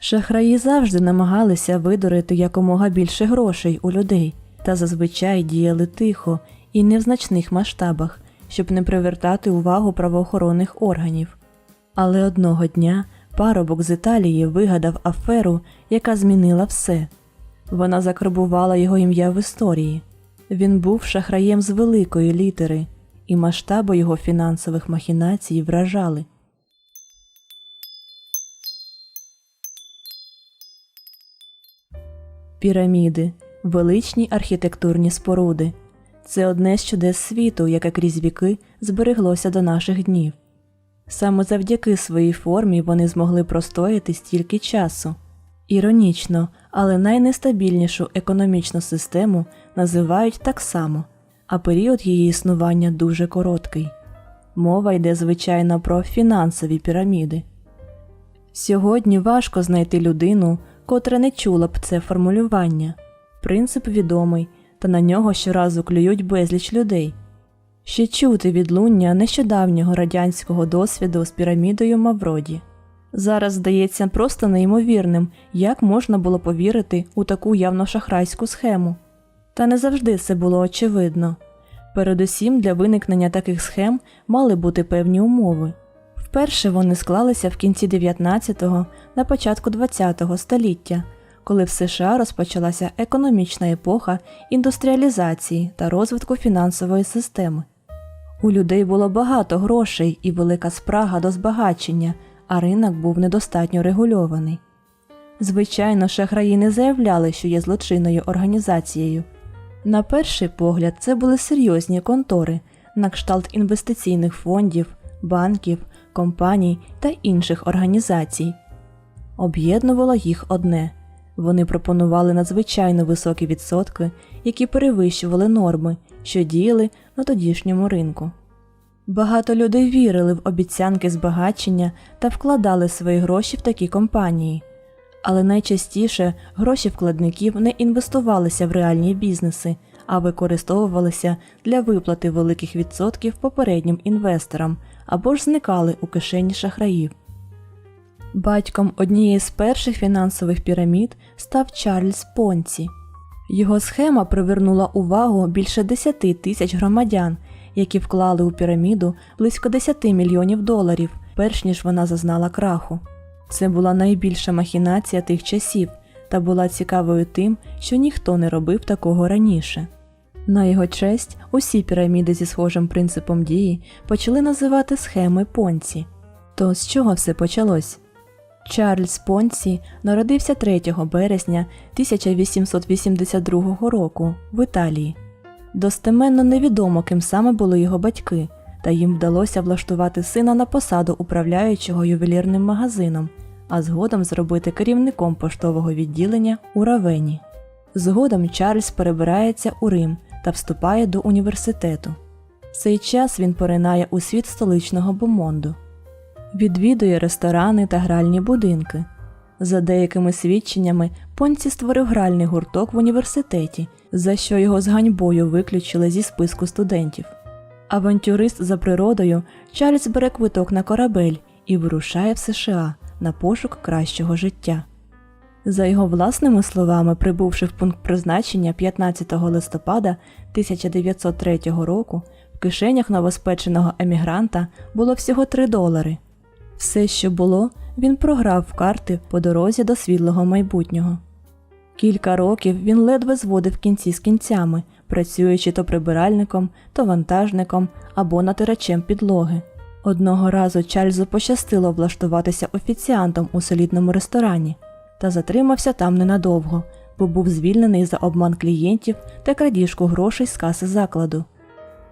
Шахраї завжди намагалися видурити якомога більше грошей у людей та зазвичай діяли тихо і не в значних масштабах, щоб не привертати увагу правоохоронних органів. Але одного дня парубок з Італії вигадав аферу, яка змінила все. Вона закарбувала його ім'я в історії. Він був шахраєм з великої літери, і масштаби його фінансових махінацій вражали. Піраміди величні архітектурні споруди. Це одне з чудес світу, яке крізь віки збереглося до наших днів. Саме завдяки своїй формі вони змогли простояти стільки часу. Іронічно, але найнестабільнішу економічну систему називають так само, а період її існування дуже короткий. Мова йде звичайно про фінансові піраміди. Сьогодні важко знайти людину, котра не чула б це формулювання. Принцип відомий, та на нього щоразу клюють безліч людей. Ще чути відлуння нещодавнього радянського досвіду з пірамідою Мавроді. Зараз здається просто неймовірним, як можна було повірити у таку явно шахрайську схему. Та не завжди це було очевидно. Передусім для виникнення таких схем мали бути певні умови. Вперше вони склалися в кінці 19-го, на початку 20-го століття, коли в США розпочалася економічна епоха індустріалізації та розвитку фінансової системи. У людей було багато грошей і велика спрага до збагачення, а ринок був недостатньо регульований. Звичайно, шахраї не заявляли, що є злочинною організацією. На перший погляд, це були серйозні контори на кшталт інвестиційних фондів, банків, компаній та інших організацій. Об'єднувало їх одне вони пропонували надзвичайно високі відсотки, які перевищували норми, що діяли на тодішньому ринку. Багато людей вірили в обіцянки збагачення та вкладали свої гроші в такі компанії, але найчастіше гроші вкладників не інвестувалися в реальні бізнеси, а використовувалися для виплати великих відсотків попереднім інвесторам або ж зникали у кишені шахраїв. Батьком однієї з перших фінансових пірамід став Чарльз Понці. Його схема привернула увагу більше 10 тисяч громадян, які вклали у піраміду близько 10 мільйонів доларів, перш ніж вона зазнала краху. Це була найбільша махінація тих часів та була цікавою тим, що ніхто не робив такого раніше. На його честь усі піраміди зі схожим принципом дії почали називати схеми Понці. То з чого все почалось? Чарльз Понсі народився 3 березня 1882 року в Італії. Достеменно невідомо, ким саме були його батьки, та їм вдалося влаштувати сина на посаду управляючого ювелірним магазином, а згодом зробити керівником поштового відділення у Равені. Згодом Чарльз перебирається у Рим та вступає до університету. В цей час він поринає у світ столичного бомонду відвідує ресторани та гральні будинки. За деякими свідченнями, Понці створив гральний гурток в університеті, за що його з ганьбою виключили зі списку студентів. Авантюрист за природою, Чарльз бере квиток на корабель і вирушає в США на пошук кращого життя. За його власними словами, прибувши в пункт призначення 15 листопада 1903 року, в кишенях новоспеченого емігранта було всього 3 долари. Все, що було, він програв в карти по дорозі до світлого майбутнього. Кілька років він ледве зводив кінці з кінцями, працюючи то прибиральником, то вантажником або натирачем підлоги. Одного разу Чарльзу пощастило влаштуватися офіціантом у солідному ресторані, та затримався там ненадовго, бо був звільнений за обман клієнтів та крадіжку грошей з каси закладу.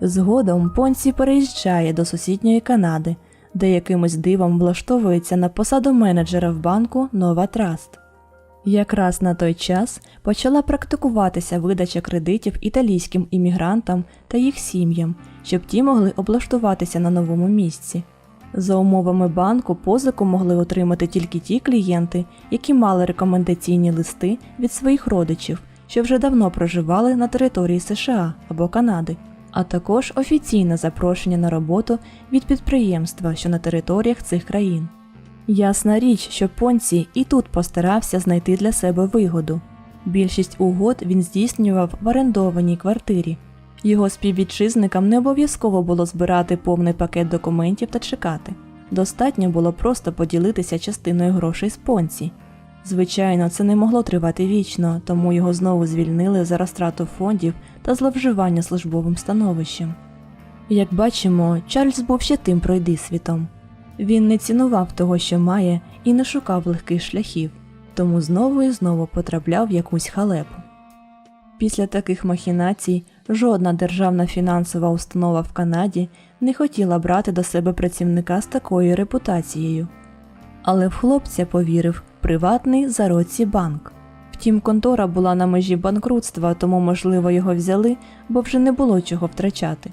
Згодом Понсі переїжджає до сусідньої Канади, де якимось дивом влаштовується на посаду менеджера в банку Нова Траст. Якраз на той час почала практикуватися видача кредитів італійським іммігрантам та їх сім'ям, щоб ті могли облаштуватися на новому місці. За умовами банку позику могли отримати тільки ті клієнти, які мали рекомендаційні листи від своїх родичів, що вже давно проживали на території США або Канади, а також офіційне запрошення на роботу від підприємства, що на територіях цих країн. Ясна річ, що Понці і тут постарався знайти для себе вигоду. Більшість угод він здійснював в орендованій квартирі. Його співвітчизникам не обов'язково було збирати повний пакет документів та чекати. Достатньо було просто поділитися частиною грошей з Понці. Звичайно, це не могло тривати вічно, тому його знову звільнили за розтрату фондів та зловживання службовим становищем. Як бачимо, Чарльз був ще тим пройдисвітом. Він не цінував того, що має, і не шукав легких шляхів, тому знову і знову потрапляв в якусь халепу. Після таких махінацій жодна державна фінансова установа в Канаді не хотіла брати до себе працівника з такою репутацією. Але в хлопця повірив приватний Зароці банк. Втім, контора була на межі банкрутства, тому, можливо, його взяли, бо вже не було чого втрачати.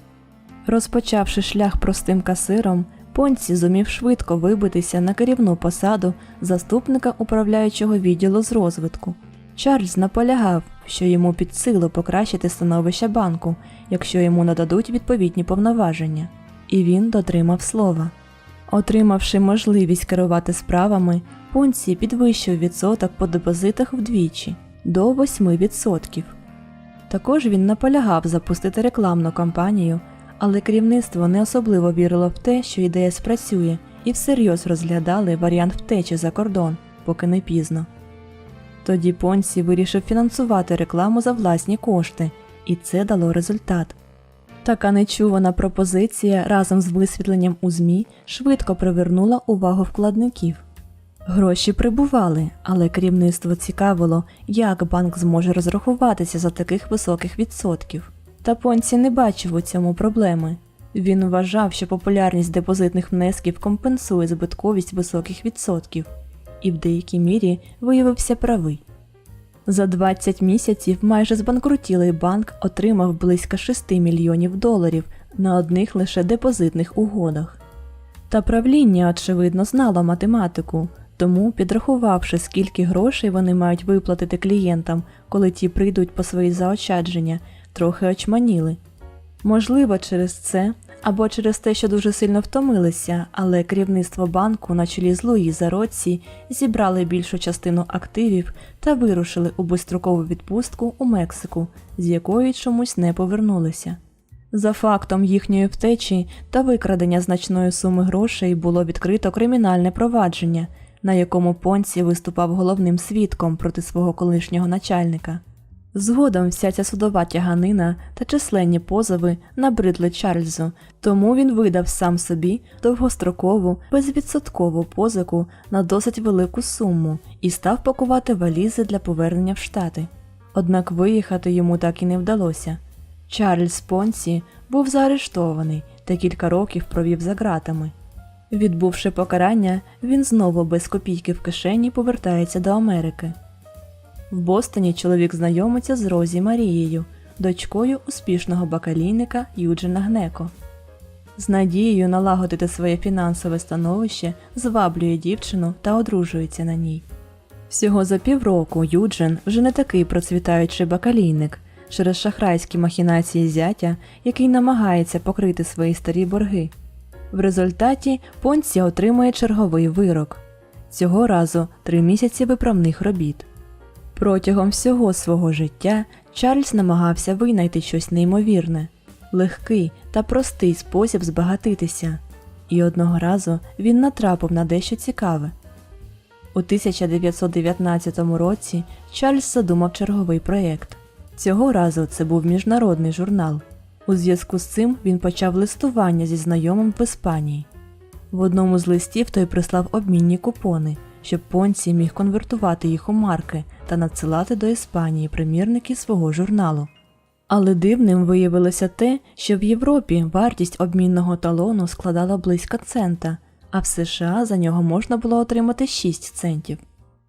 Розпочавши шлях простим касиром, Понці зумів швидко вибитися на керівну посаду заступника управляючого відділу з розвитку. Чарльз наполягав, що йому під силу покращити становище банку, якщо йому нададуть відповідні повноваження, і він дотримав слова. Отримавши можливість керувати справами, Понці підвищив відсоток по депозитах вдвічі до 8%. Також він наполягав запустити рекламну кампанію, але керівництво не особливо вірило в те, що ідея спрацює, і всерйоз розглядали варіант втечі за кордон, поки не пізно. Тоді Понсі вирішив фінансувати рекламу за власні кошти, і це дало результат. Така нечувана пропозиція разом з висвітленням у ЗМІ швидко привернула увагу вкладників. Гроші прибували, але керівництво цікавило, як банк зможе розрахуватися за таких високих відсотків. Та Понці не бачив у цьому проблеми. Він вважав, що популярність депозитних внесків компенсує збитковість високих відсотків, і в деякій мірі виявився правий. За 20 місяців майже збанкрутілий банк отримав близько 6 мільйонів доларів на одних лише депозитних угодах. Та правління, очевидно, знало математику, тому, підрахувавши, скільки грошей вони мають виплатити клієнтам, коли ті прийдуть по свої заощадження, трохи очманіли. Можливо, через це або через те, що дуже сильно втомилися, але керівництво банку на чолі з Луї Зароці зібрали більшу частину активів та вирушили у безстрокову відпустку у Мексику, з якої чомусь не повернулися. За фактом їхньої втечі та викрадення значної суми грошей було відкрито кримінальне провадження, на якому Понці виступав головним свідком проти свого колишнього начальника. Згодом вся ця судова тяганина та численні позови набридли Чарльзу, тому він видав сам собі довгострокову, безвідсоткову позику на досить велику суму і став пакувати валізи для повернення в Штати. Однак виїхати йому так і не вдалося. Чарльз Понсі був заарештований та кілька років провів за ґратами. Відбувши покарання, він знову без копійки в кишені повертається до Америки. В Бостоні чоловік знайомиться з Розі Марією, дочкою успішного бакалійника Юджина Гнеко. З надією налагодити своє фінансове становище зваблює дівчину та одружується на ній. Всього за півроку Юджин вже не такий процвітаючий бакалійник через шахрайські махінації зятя, який намагається покрити свої старі борги. В результаті Понсі отримує черговий вирок цього разу три місяці виправних робіт. Протягом всього свого життя Чарльз намагався винайти щось неймовірне, легкий та простий спосіб збагатитися, і одного разу він натрапив на дещо цікаве. У 1919 році Чарльз задумав черговий проєкт. Цього разу це був міжнародний журнал. У зв'язку з цим він почав листування зі знайомим в Іспанії. В одному з листів той прислав обмінні купони, щоб Понці міг конвертувати їх у марки та надсилати до Іспанії примірники свого журналу. Але дивним виявилося те, що в Європі вартість обмінного талону складала близько цента, а в США за нього можна було отримати 6 центів.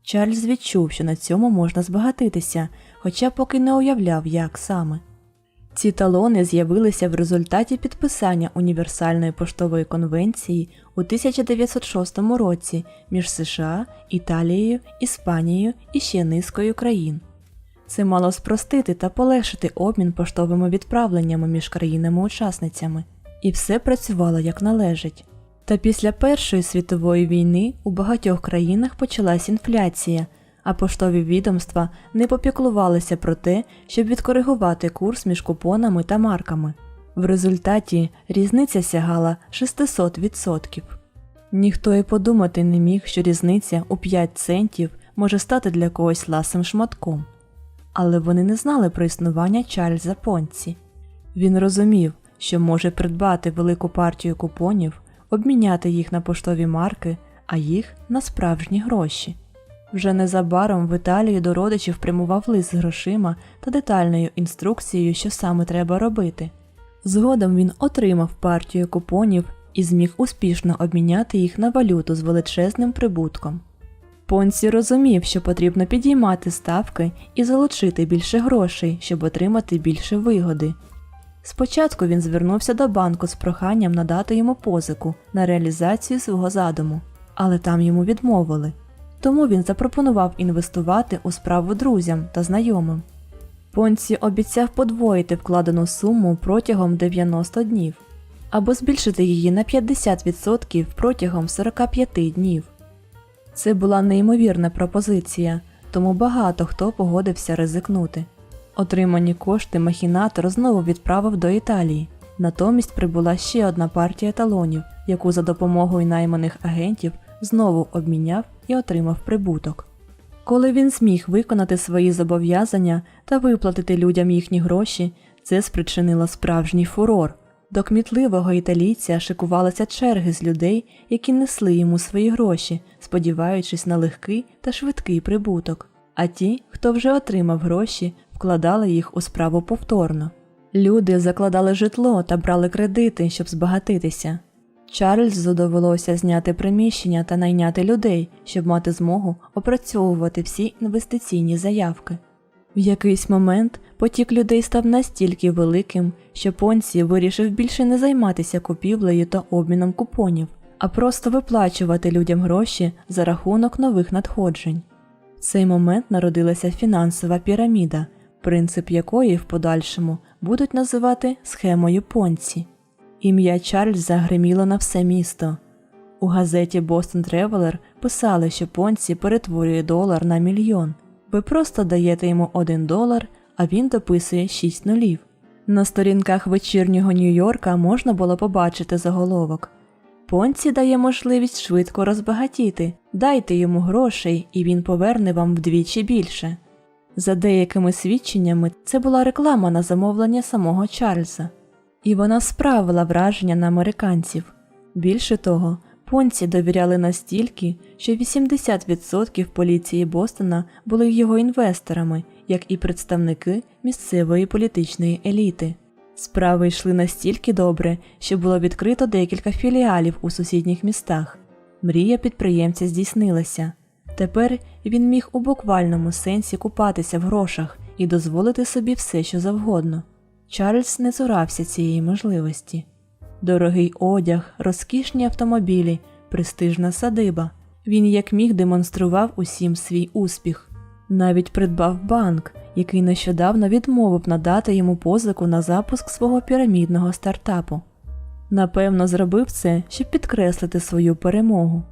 Чарльз відчув, що на цьому можна збагатитися, хоча поки не уявляв, як саме. Ці талони з'явилися в результаті підписання універсальної поштової конвенції у 1906 році між США, Італією, Іспанією і ще низкою країн. Це мало спростити та полегшити обмін поштовими відправленнями між країнами-учасницями, і все працювало як належить. Та після Першої світової війни у багатьох країнах почалась інфляція, а поштові відомства не попіклувалися про те, щоб відкоригувати курс між купонами та марками. В результаті різниця сягала 600%. Ніхто і подумати не міг, що різниця у 5 центів може стати для когось ласим шматком. Але вони не знали про існування Чарльза Понці. Він розумів, що може придбати велику партію купонів, обміняти їх на поштові марки, а їх на справжні гроші. Вже незабаром в Італію до родичів прямував лист з грошима та детальною інструкцією, що саме треба робити. Згодом він отримав партію купонів і зміг успішно обміняти їх на валюту з величезним прибутком. Понсі розумів, що потрібно підіймати ставки і залучити більше грошей, щоб отримати більше вигоди. Спочатку він звернувся до банку з проханням надати йому позику на реалізацію свого задуму, але там йому відмовили. Тому він запропонував інвестувати у справу друзям та знайомим. Понсі обіцяв подвоїти вкладену суму протягом 90 днів або збільшити її на 50% протягом 45 днів. Це була неймовірна пропозиція, тому багато хто погодився ризикнути. Отримані кошти махінатор знову відправив до Італії. Натомість прибула ще одна партія талонів, яку за допомогою найманих агентів знову обміняв і отримав прибуток. Коли він зміг виконати свої зобов'язання та виплатити людям їхні гроші, це спричинило справжній фурор. До кмітливого італійця шикувалися черги з людей, які несли йому свої гроші, сподіваючись на легкий та швидкий прибуток. А ті, хто вже отримав гроші, вкладали їх у справу повторно. Люди закладали житло та брали кредити, щоб збагатитися. Чарльзу довелося зняти приміщення та найняти людей, щоб мати змогу опрацьовувати всі інвестиційні заявки. В якийсь момент потік людей став настільки великим, що Понсі вирішив більше не займатися купівлею та обміном купонів, а просто виплачувати людям гроші за рахунок нових надходжень. В цей момент народилася фінансова піраміда, принцип якої в подальшому будуть називати схемою Понці. Ім'я Чарльза гриміло на все місто. У газеті Boston Traveler писали, що Понці перетворює долар на мільйон. Ви просто даєте йому один долар, а він дописує 6 нулів. На сторінках вечірнього Нью-Йорка можна було побачити заголовок. Понці дає можливість швидко розбагатіти, дайте йому грошей, і він поверне вам вдвічі більше. За деякими свідченнями, це була реклама на замовлення самого Чарльза, і вона справила враження на американців. Більше того, Понці довіряли настільки, що 80% поліції Бостона були його інвесторами, як і представники місцевої політичної еліти. Справи йшли настільки добре, що було відкрито декілька філіалів у сусідніх містах. Мрія підприємця здійснилася. Тепер він міг у буквальному сенсі купатися в грошах і дозволити собі все, що завгодно. Чарльз не цурався цієї можливості. Дорогий одяг, розкішні автомобілі, престижна садиба. Він як міг демонстрував усім свій успіх. Навіть придбав банк, який нещодавно відмовив надати йому позику на запуск свого пірамідного стартапу. Напевно, зробив це, щоб підкреслити свою перемогу.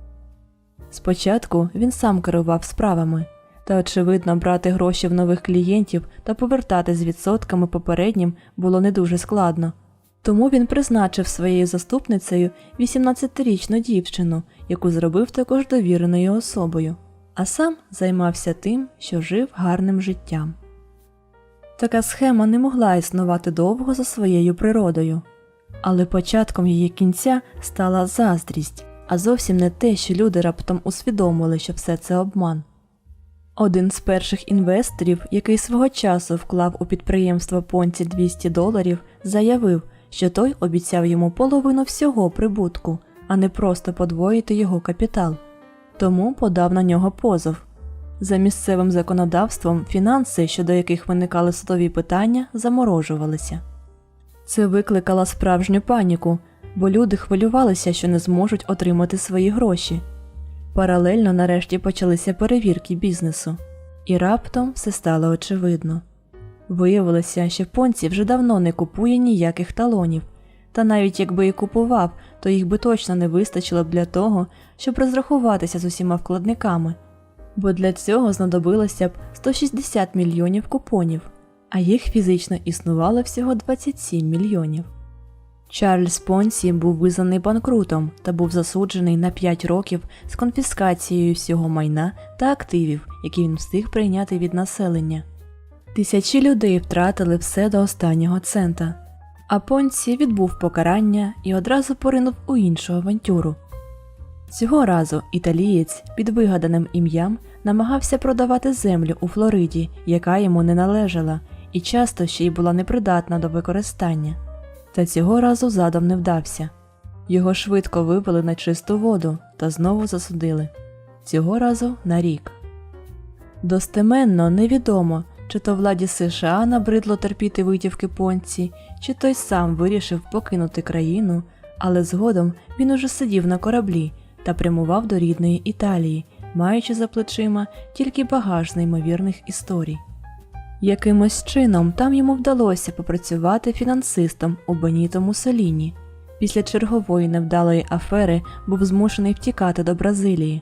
Спочатку він сам керував справами, та, очевидно, брати гроші в нових клієнтів та повертати з відсотками попереднім було не дуже складно. Тому він призначив своєю заступницею 18-річну дівчину, яку зробив також довіреною особою, а сам займався тим, що жив гарним життям. Така схема не могла існувати довго за своєю природою, але початком її кінця стала заздрість, а зовсім не те, що люди раптом усвідомили, що все це обман. Один з перших інвесторів, який свого часу вклав у підприємство Понці 200 доларів, заявив, що той обіцяв йому половину всього прибутку, а не просто подвоїти його капітал, тому подав на нього позов. За місцевим законодавством фінанси, щодо яких виникали судові питання, заморожувалися. Це викликало справжню паніку, бо люди хвилювалися, що не зможуть отримати свої гроші. Паралельно нарешті почалися перевірки бізнесу, і раптом все стало очевидно. Виявилося, що Понці вже давно не купує ніяких талонів. Та навіть якби і купував, то їх би точно не вистачило б для того, щоб розрахуватися з усіма вкладниками. Бо для цього знадобилося б 160 мільйонів купонів, а їх фізично існувало всього 27 мільйонів. Чарльз Понсі був визнаний банкрутом та був засуджений на 5 років з конфіскацією всього майна та активів, які він встиг прийняти від населення. Тисячі людей втратили все до останнього цента, а Понсі відбув покарання і одразу поринув у іншу авантюру. Цього разу італієць під вигаданим ім'ям намагався продавати землю у Флориді, яка йому не належала, і часто ще й була непридатна до використання. Та цього разу задом не вдався. Його швидко вивели на чисту воду та знову засудили. Цього разу на рік. Достеменно невідомо, чи то владі США набридло терпіти витівки понці, чи той сам вирішив покинути країну, але згодом він уже сидів на кораблі та прямував до рідної Італії, маючи за плечима тільки багаж неймовірних історій. Якимось чином там йому вдалося попрацювати фінансистом у Беніто Муссоліні. Після чергової невдалої афери був змушений втікати до Бразилії.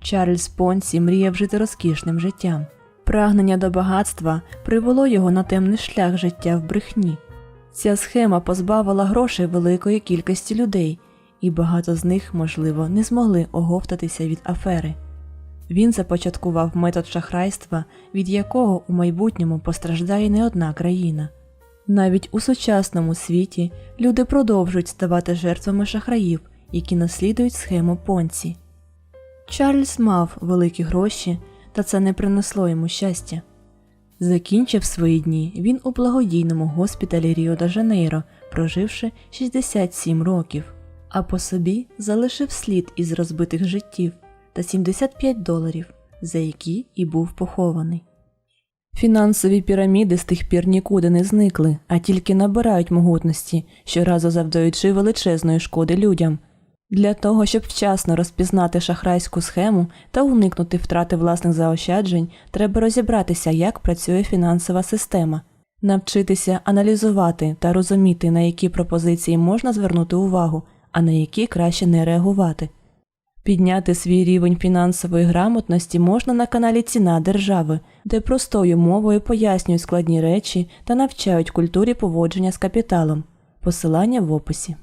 Чарльз Понсі мріяв жити розкішним життям. Прагнення до багатства привело його на темний шлях життя в брехні. Ця схема позбавила грошей великої кількості людей, і багато з них, можливо, не змогли оговтатися від афери. Він започаткував метод шахрайства, від якого у майбутньому постраждає не одна країна. Навіть у сучасному світі люди продовжують ставати жертвами шахраїв, які наслідують схему понці. Чарльз мав великі гроші, та це не принесло йому щастя. Закінчив свої дні він у благодійному госпіталі Ріо де Жанейро, проживши 67 років, а по собі залишив слід із розбитих життів та 75 доларів, за які і був похований. Фінансові піраміди з тих пір нікуди не зникли, а тільки набирають могутності, щоразу завдаючи величезної шкоди людям. Для того, щоб вчасно розпізнати шахрайську схему та уникнути втрати власних заощаджень, треба розібратися, як працює фінансова система, навчитися аналізувати та розуміти, на які пропозиції можна звернути увагу, а на які краще не реагувати. Підняти свій рівень фінансової грамотності можна на каналі Ціна держави, де простою мовою пояснюють складні речі та навчають культурі поводження з капіталом. Посилання в описі.